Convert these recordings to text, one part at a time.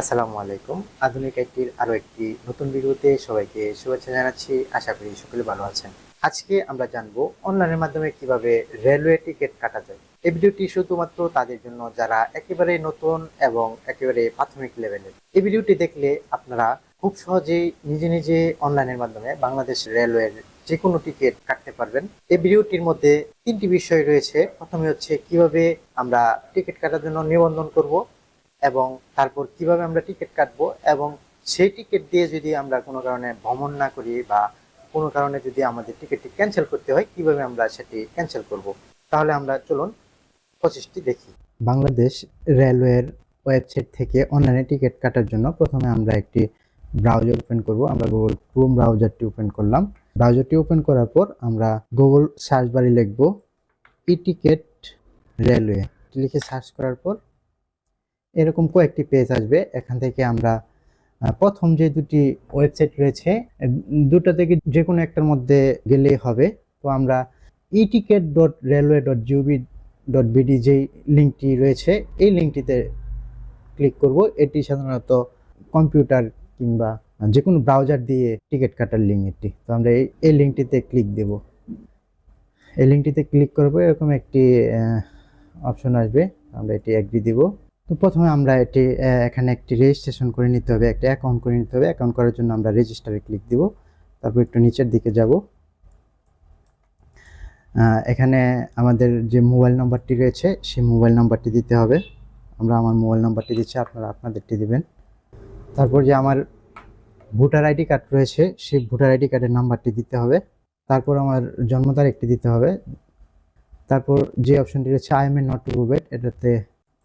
আসসালামু আলাইকুম। আধুনিক একটির আরও একটি নতুন ভিডিওতে সবাইকে শুভেচ্ছা জানাচ্ছি। আশা করি সকলে ভালো আছেন। আজকে আমরা জানব অনলাইনের মাধ্যমে কীভাবে রেলওয়ে টিকিট কাটা যায়। এই ভিডিওটি শুধুমাত্র তাদের জন্য, যারা একেবারে নতুন এবং একেবারে প্রাথমিক লেভেলের। এই ভিডিওটি দেখলে আপনারা খুব সহজেই নিজে নিজে অনলাইনের মাধ্যমে বাংলাদেশ রেলওয়ের যে কোনো টিকিট কাটতে পারবেন। এই ভিডিওটির মধ্যে তিনটি বিষয় রয়েছে। প্রথমে হচ্ছে কীভাবে আমরা টিকিট কাটার জন্য নিবন্ধন করব। এবং তারপর কীভাবে আমরা টিকিট কাটবো এবং সেই টিকিট দিয়ে যদি আমরা কোনো কারণে ভ্রমণ না করি বা কোনো কারণে যদি আমাদের টিকিটটি ক্যান্সেল করতে হয়, কীভাবে আমরা সেটি ক্যান্সেল করব? তাহলে আমরা চলুন প্রসেসটি দেখি। বাংলাদেশ রেলওয়ের ওয়েবসাইট থেকে অনলাইনে টিকিট কাটার জন্য প্রথমে আমরা একটি ব্রাউজার ওপেন করব। আমরা গুগল ক্রোম ব্রাউজারটি ওপেন করলাম। ব্রাউজারটি ওপেন করার পর আমরা গুগল সার্চ বারে লিখব ই টিকিট রেলওয়ে। লিখে সার্চ করার পর এরকম কয়েকটি পেজ আসবে। এখান থেকে আমরা প্রথম যে দুটি ওয়েবসাইট রয়েছে, দুটো থেকে যে কোনো একটার মধ্যে গেলেই হবে। তো আমরা e ticket dot railway dot GOV dot BD যেই লিঙ্কটি রয়েছে, এই লিঙ্কটিতে ক্লিক করব। এটি সাধারণত কম্পিউটার কিংবা যে কোনো ব্রাউজার দিয়ে টিকিট কাটার লিঙ্ক এটি। তো আমরা এই এই লিঙ্কটিতে ক্লিক দেব। এই লিঙ্কটিতে ক্লিক করব এরকম একটি অপশন আসবে। আমরা এটি এগ্রি দিব। তো প্রথমে আমরা এটি এখানে একটি রেজিস্ট্রেশন করে নিতে হবে, একটা অ্যাকাউন্ট করে নিতে হবে। অ্যাকাউন্ট করার জন্য আমরা রেজিস্টারে ক্লিক দিব। তারপর একটু নিচের দিকে যাব। এখানে আমাদের যে মোবাইল নাম্বারটি রয়েছে, সেই মোবাইল নাম্বারটি দিতে হবে। আমরা আমার মোবাইল নাম্বারটি দিচ্ছি, আপনারা আপনাদেরটি দিবেন। তারপর যে আমার ভোটার আইডি কার্ড রয়েছে, সেই ভোটার আইডি কার্ডের নাম্বারটি দিতে হবে। তারপর আমার জন্ম তারিখটি দিতে হবে। তারপর যে অপশনটি রয়েছে I am a not to robot এটাতে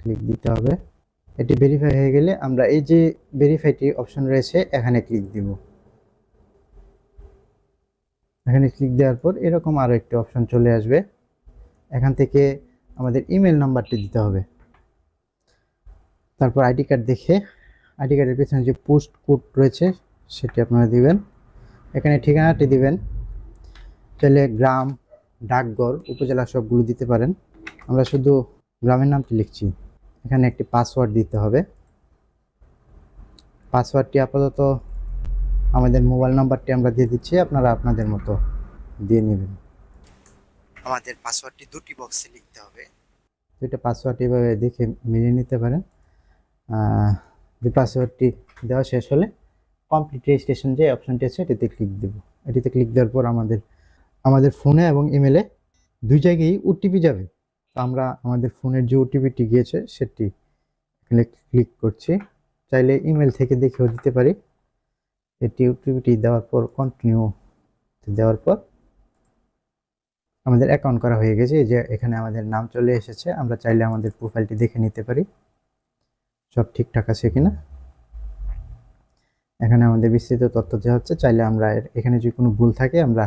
ক্লিক দিতে হবে। এটি ভেরিফাই হয়ে গেলে আমরা এই যে ভেরিফাইটি অপশন রয়েছে, এখানে ক্লিক দিব। এখানে ক্লিক দেওয়ার পর এরকম আরও একটি অপশন চলে আসবে। এখান থেকে আমাদের ইমেল নাম্বারটি দিতে হবে। তারপর আইডি কার্ড দেখে আইডি কার্ডের পেছনে যে পোস্ট কোড রয়েছে, সেটি আপনারা দিবেন। এখানে ঠিকানাটি দিবেন। চাইলে গ্রাম, ডাকঘর, উপজেলা সবগুলো দিতে পারেন। আমরা শুধু গ্রামের নামটি লিখছি। এখানে একটি পাসওয়ার্ড দিতে হবে। পাসওয়ার্ডটি আপাতত আমাদের মোবাইল নাম্বারটি আমরা দিয়ে দিচ্ছি আপনারা আপনাদের মতো দিয়ে নেবেন। আমাদের পাসওয়ার্ডটি দুটি বক্সে লিখতে হবে। দুইটা পাসওয়ার্ড এভাবে দেখে মিলিয়ে নিতে পারেন। যে পাসওয়ার্ডটি দেওয়া শেষ হলে কমপ্লিট রেজিস্ট্রেশন যে অপশনটি আছে এটিতে ক্লিক দেব। এটিতে ক্লিক দেওয়ার পর আমাদের আমাদের ফোনে এবং ইমেলে দুই জায়গায় ওটিপি যাবে। আমরা আমাদের ফোনের যে ওটিপিটি গিয়েছে, সেটি এখানে ক্লিক করছি। চাইলে ইমেল থেকে দেখেও দিতে পারি। এটি ওটিপিটি দেওয়ার পর কন্টিনিউ দেওয়ার পর আমাদের অ্যাকাউন্ট করা হয়ে গেছে। যে এখানে আমাদের নাম চলে এসেছে, আমরা চাইলে আমাদের প্রোফাইলটি দেখে নিতে পারি। সব ঠিকঠাক আছে কিনা? এখানে আমাদের বিস্তৃত তথ্য দেওয়া হচ্ছে। চাইলে আমরা এখানে যদি কোনো ভুল থাকে, আমরা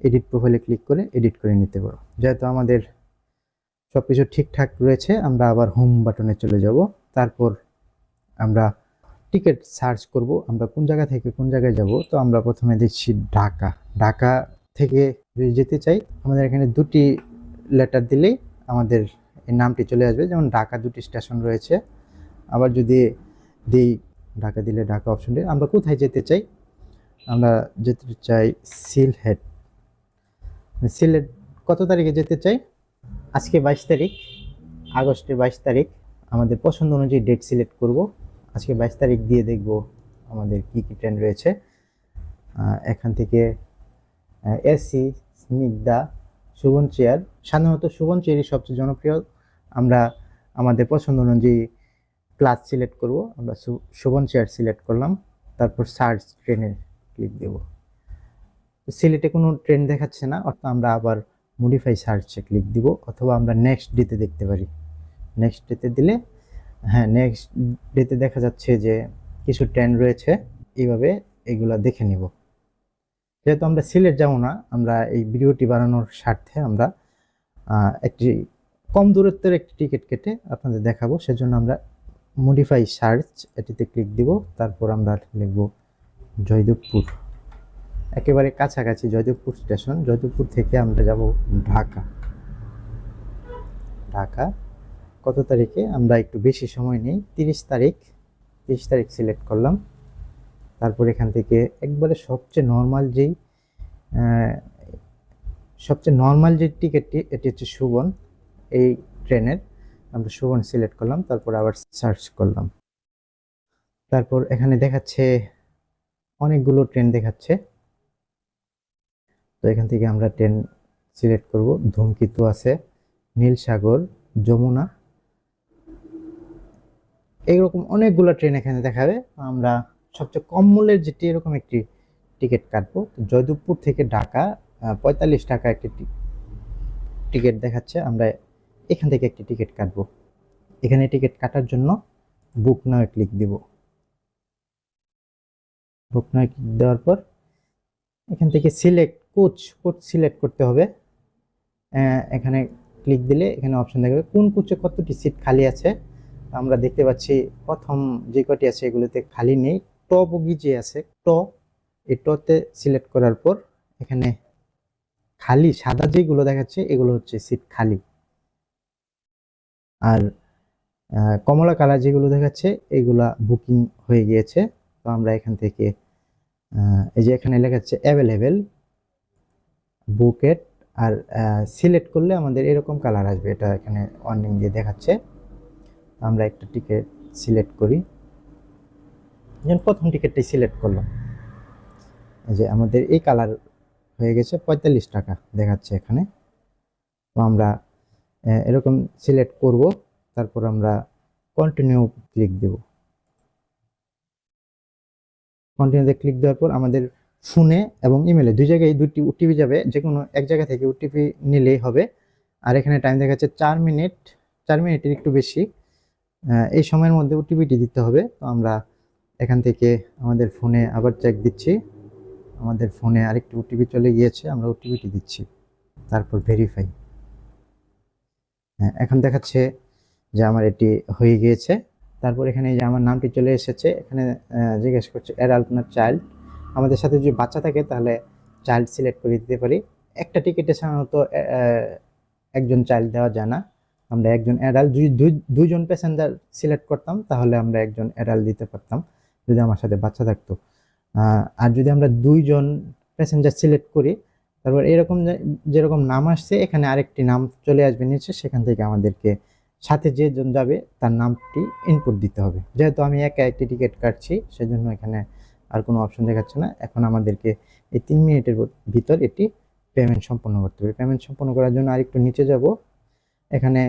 এডিট প্রোফাইলে ক্লিক করে এডিট করে নিতে পারব। যেহেতু আমাদের সব কিছু ঠিকঠাক রয়েছে, আমরা আবার হোম বাটনে চলে যাব। তারপর আমরা টিকিট সার্চ করব, আমরা কোন জায়গা থেকে কোন জায়গায় যাব। তো আমরা প্রথমে দেখছি ঢাকা। ঢাকা থেকে যদি যেতে চাই, আমাদের এখানে দুটি লেটার দিলেই আমাদের এই নামটি চলে আসবে, যেমন ঢাকা দুটি স্টেশন রয়েছে। আবার যদি দিই ঢাকা দিলে ঢাকা অপশনটি আমরা কোথায় যেতে চাই? আমরা যেতে চাই সিলহেড সিলেট কত তারিখে যেতে চাই? আজকে বাইশ তারিখ, আগস্টের বাইশ তারিখ, আমাদের পছন্দ অনুযায়ী ডেট সিলেক্ট করব। আজকে বাইশ তারিখ দিয়ে দেখব আমাদের কি কি ট্রেন রয়েছে। এখান থেকে এসি, স্নিগ্ধা সুবন চেয়ার সাধারণত সুবন চেয়ারই সবচেয়ে জনপ্রিয়। আমরা আমাদের পছন্দ অনুযায়ী ক্লাস সিলেক্ট করব, আমরা সু- সুবন চেয়ার সিলেক্ট করলাম, তারপর সার্চ ট্রেনে ক্লিক দেব। সিলেটে কোনো ট্রেন দেখাচ্ছে না, অর্থাৎ আমরা আবার মডিফাই সার্চে ক্লিক দিব অথবা আমরা নেক্সট ডেতে দেখতে পারি। নেক্সট ডেতে দিলে হ্যাঁ নেক্সট ডেতে দেখা যাচ্ছে যে কিছু ট্রেন রয়েছে, এইভাবে এগুলা দেখে নিব। যেহেতু আমরা সিলেট যাব না, আমরা এই ভিডিওটি বানানোর স্বার্থে আমরা একটি কম দূরত্বের একটি টিকিট কেটে আপনাদের দেখাবো, সেজন্য আমরা মডিফাই সার্চ এটিতে ক্লিক দিব, তারপর আমরা লিখব জয়দেবপুর। একেবারে কাছাকাছি জয়দেবপুর স্টেশন। জয়দেবপুর থেকে আমরা যাব ঢাকা। ঢাকা, কত তারিখে? আমরা একটু বেশি সময় নেই। তিরিশ তারিখ। তিরিশ তারিখ সিলেক্ট করলাম। তারপর এখান থেকে একবারে সবচেয়ে নর্মাল যেই সবচেয়ে নর্মাল যে টিকিটটি, এটি হচ্ছে সুবন এই ট্রেনের। আমরা সুবন সিলেক্ট করলাম, তারপর আবার সার্চ করলাম। তারপর এখানে দেখাচ্ছে, অনেকগুলো ট্রেন দেখাচ্ছে। তো এখান থেকে আমরা ট্রেন সিলেক্ট করব। ধূমকেতু আছে, নীলসাগর, যমুনা। এইরকম অনেকগুলো ট্রেন এখানে দেখাবে। আমরা সবচেয়ে কম মূল্যের যেটি, এরকম একটি টিকিট কাটবো। জয়দেবপুর থেকে ঢাকা পঁয়তাল্লিশ টাকা একটি টিকিট দেখাচ্ছে। আমরা এখান থেকে একটি টিকিট কাটবো। এখানে টিকিট কাটার জন্য বুক নয় ক্লিক দিব। বুক নয় ক্লিক দেওয়ার পর এখান থেকে সিলেক্ট কোচ কোচ সিলেক্ট করতে হবে। এখানে ক্লিক দিলে এখানে অপশন দেখাবে কোন কোচে কতটি সিট খালি আছে। আমরা দেখতে পাচ্ছি প্রথম যে কটি আছে এগুলোতে খালি নেই। ট বগি যে আছে ট এই টতে সিলেক্ট করার পর এখানে খালি সাদা যেগুলো দেখাচ্ছে এগুলো হচ্ছে সিট খালি। আর কমলা কালার যেগুলো দেখাচ্ছে এগুলা বুকিং হয়ে গিয়েছে। তো আমরা এখান থেকে এই যে এখানে লেখা আছে অ্যাভেলেবেল বুকেট আর সিলেক্ট করলে আমাদের এরকম কালার আসবে। এটা এখানে ওয়ার্নিং দিয়ে দেখাচ্ছে। আমরা একটা টিকিট সিলেক্ট করি। যেমন প্রথম টিকিটটাই সিলেক্ট করলাম। যে আমাদের এই কালার হয়ে গেছে, পঁয়তাল্লিশ টাকা দেখাচ্ছে এখানে। তো আমরা এরকম সিলেক্ট করব, তারপর আমরা কন্টিনিউ ক্লিক দেব। কন্টিনিউতে ক্লিক দেওয়ার পর আমাদের ফোনে এবং ইমেলে, দুই জায়গায় দুটি ওটিপি যাবে যে কোনো এক জায়গা থেকে ওটিপি নিলেই হবে। আর এখানে টাইম দেখাচ্ছে চার মিনিট, চার মিনিটের একটু বেশি। এই সময়ের মধ্যে ওটিপিটি দিতে হবে। তো আমরা এখান থেকে আমাদের ফোনে আবার চেক দিচ্ছি। আমাদের ফোনে আরেকটি ওটিপি চলে গিয়েছে, আমরা ওটিপিটি দিচ্ছি। তারপর ভেরিফাই হ্যাঁ এখন দেখাচ্ছে যে আমার এটি হয়ে গিয়েছে। তারপর এখানে যে আমার নামটি চলে এসেছে, এখানে জিজ্ঞেস করছে অ্যাডাল্ট না চাইল্ড আমাদের সাথে যদি বাচ্চা থাকে, তাহলে চাইল্ড সিলেক্ট করে দিতে পারি। একটা টিকিটে সাধারণত একজন চাইল্ড দেওয়া যায় না। আমরা একজন অ্যাডাল্ট যদি দুই- দুইজন প্যাসেঞ্জার সিলেক্ট করতাম, তাহলে আমরা একজন অ্যাডাল্ট দিতে পারতাম, যদি আমার সাথে বাচ্চা থাকতো। আর যদি আমরা দুইজন প্যাসেঞ্জার সিলেক্ট করি, তারপর এরকম যেরকম নাম আসছে, এখানে আরেকটি নাম চলে আসবে নিচে, সেখান থেকে আমাদেরকে সাথে যেজন যাবে, তার নামটি ইনপুট দিতে হবে। যেহেতু আমি একা একটি টিকিট কাটছি, সেজন্য এখানে আর কোনো অপশন দেখাচ্ছে না। এখন আমাদেরকে এই তিন মিনিটের ভিতর এটি পেমেন্ট সম্পন্ন করতে হবে। পেমেন্ট সম্পন্ন করার জন্য আরেকটু নিচে যাব। এখানে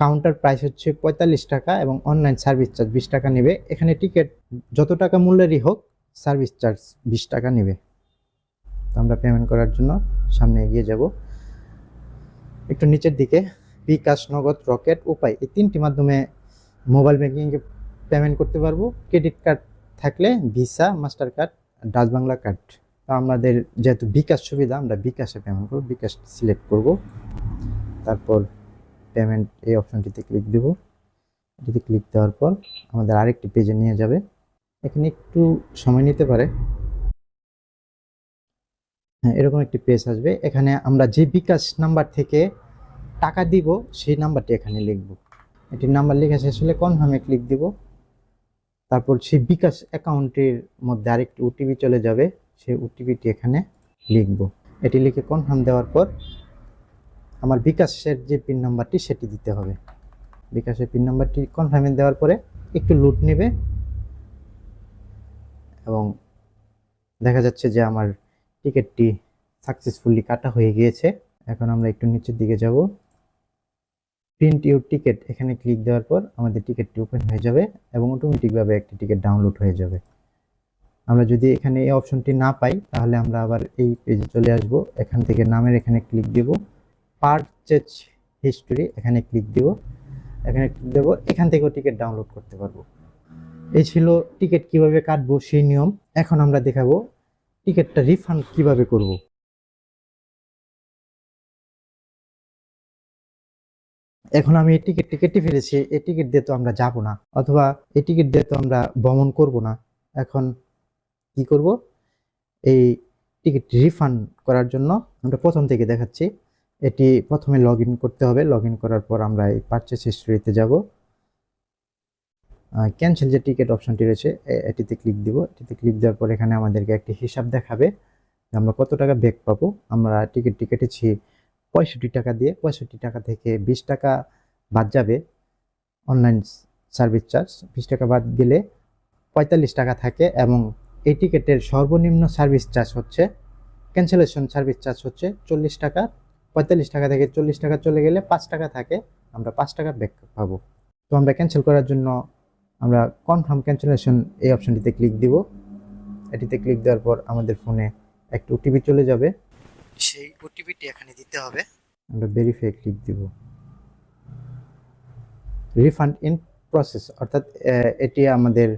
কাউন্টার প্রাইস হচ্ছে পঁয়তাল্লিশ টাকা এবং অনলাইন সার্ভিস চার্জ বিশ টাকা নেবে। এখানে টিকিট যত টাকা মূল্যেরই হোক সার্ভিস চার্জ বিশ টাকা নেবে। তো আমরা পেমেন্ট করার জন্য সামনে এগিয়ে যাব। একটু নিচের দিকে বিকাশ নগদ রকেট উপায় এই তিনটি মাধ্যমে মোবাইল ব্যাংকিংয়ে পেমেন্ট করতে পারব। ক্রেডিট কার্ড থাকলে visa master card Dutch Bangla card তো আমাদের যেহেতু বিকাশ সুবিধা, আমরা বিকাশে পেমেন্ট করব, বিকাশ সিলেক্ট করব। তারপর পেমেন্ট এই অপশনটিতে ক্লিক দেব। এটিতে ক্লিক দেওয়ার পর আমাদের আরেকটি পেজে নিয়ে যাবে। এখানে একটু সময় নিতে পারে। হ্যাঁ এরকম একটি পেজ আসবে। এখানে আমরা যে বিকাশ নাম্বার থেকে টাকা দিব, সেই নাম্বারটি এখানে লিখব। এটির নাম্বার লেখা শেষ হলে কনফার্মে ক্লিক দিব। তারপর সেই বিকাশ অ্যাকাউন্টের মধ্যে আরেকটি ওটিপি চলে যাবে, সেই ওটিপিটি এখানে লিখব। এটি লিখে কনফার্ম দেওয়ার পর আমার বিকাশের যে পিন নাম্বারটি সেটি দিতে হবে। বিকাশের পিন নাম্বারটি কনফার্মে দেওয়ার পরে একটু লুট নেবে এবং দেখা যাচ্ছে যে আমার টিকিটটি সাকসেসফুলি কাটা হয়ে গিয়েছে। এখন আমরা একটু নিচের দিকে যাব। প্রিন্ট ইউর টিকিট এখানে ক্লিক দেওয়ার পর আমাদের টিকিটটি ওপেন হয়ে যাবে এবং অটোমেটিকভাবে একটি টিকিট ডাউনলোড হয়ে যাবে। আমরা যদি এখানে এই অপশনটি না পাই, তাহলে আমরা আবার এই পেজে চলে আসব। এখান থেকে নামের এখানে ক্লিক দেব। পারচেজ হিস্টোরি এখানে ক্লিক দেব। এখানে ক্লিক দেব। এখান থেকেও টিকিট ডাউনলোড করতে পারব। এই ছিল টিকিট কীভাবে কাটবো সেই নিয়ম। এখন আমরা দেখাবো টিকিটটা রিফান্ড কীভাবে করব। এখন আমি এই টিকিটটি কেটে ফেলেছি, এই টিকিট দিয়ে তো আমরা যাব না, অথবা এই টিকিট দিয়ে তো আমরা ভ্রমণ করব না। এখন কি করব? এই টিকিট রিফান্ড করার জন্য আমরা প্রথম থেকে দেখাচ্ছি। এটি প্রথমে লগ করতে হবে লগ করার পর আমরা এই পারচেস হিস্ট্রিতে যাব। ক্যান্সেল যে টিকিট অপশনটি রয়েছে এটিতে ক্লিক দিব। এটিতে ক্লিক দেওয়ার পর এখানে আমাদেরকে একটি হিসাব দেখাবে আমরা কত টাকা ব্যাক পাবো। আমরা টিকিটটি কেটেছি পঁয়ষট্টি টাকা দিয়ে, পঁয়ষট্টি টাকা থেকে বিশ টাকা বাদ যাবে অনলাইন সার্ভিস চার্জ বিশ টাকা বাদ গেলে পঁয়তাল্লিশ টাকা থাকে এবং এই টিকিটের সর্বনিম্ন সার্ভিস চার্জ হচ্ছে ক্যান্সেলেশন সার্ভিস চার্জ হচ্ছে চল্লিশ টাকা। পঁয়তাল্লিশ টাকা থেকে চল্লিশ টাকা চলে গেলে পাঁচ টাকা থাকে, আমরা পাঁচ টাকা ব্যাক পাবো। তো আমরা ক্যান্সেল করার জন্য আমরা কনফার্ম ক্যান্সেলেশন এই অপশনটিতে ক্লিক দিব। এটিতে ক্লিক দেওয়ার পর আমাদের ফোনে একটা ওটিপি চলে যাবে। সেই ওটিপিটি এখানে দিতে হবে। আমরা ভেরিফাই ক্লিক দিব। রিফান্ড ইন প্রসেস অর্থাৎ এটি আমাদের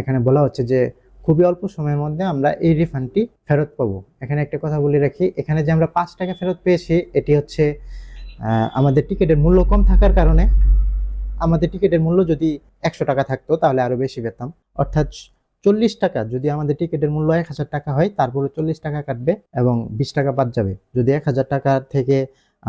এখানে বলা হচ্ছে যে খুবই অল্প সময়ের মধ্যে আমরা এই রিফান্ডটি ফেরত পাবো। এখানে একটা কথা বলে রাখি, এখানে যে আমরা পাঁচ টাকা ফেরত পেয়েছি, এটি হচ্ছে আমাদের টিকিটের মূল্য কম থাকার কারণে আমাদের টিকিটের মূল্য যদি একশো টাকা থাকতো, তাহলে আরও বেশি পেতাম। অর্থাৎ চল্লিশ টাকা, যদি আমাদের টিকিটের মূল্য এক হাজার টাকা হয়, তারপরে চল্লিশ টাকা কাটবে এবং বিশ টাকা বাদ যাবে। যদি এক হাজার টাকা থেকে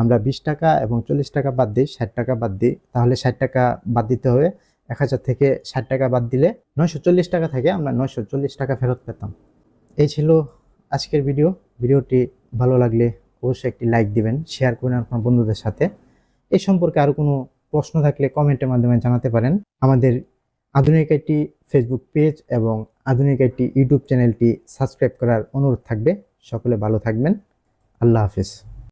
আমরা বিশ টাকা এবং চল্লিশ টাকা বাদ দিই, ষাট টাকা বাদ দিই, তাহলে ষাট টাকা বাদ দিতে হবে। এক হাজার থেকে ষাট টাকা বাদ দিলে নয়শো চল্লিশ টাকা থেকে আমরা নয়শো চল্লিশ টাকা ফেরত পেতাম। এই ছিল আজকের ভিডিও। ভিডিওটি ভালো লাগলে অবশ্যই একটি লাইক দিবেন, শেয়ার করবেন আপনার বন্ধুদের সাথে। এই সম্পর্কে আরও কোনো প্রশ্ন থাকলে কমেন্টের মাধ্যমে জানাতে পারেন। আমাদের আধুনিক একটি ফেসবুক পেজ এবং আধুনিক একটি ইউটিউব চ্যানেলটি সাবস্ক্রাইব করার অনুরোধ থাকবে। সকলে ভালো থাকবেন। আল্লাহ হাফিজ।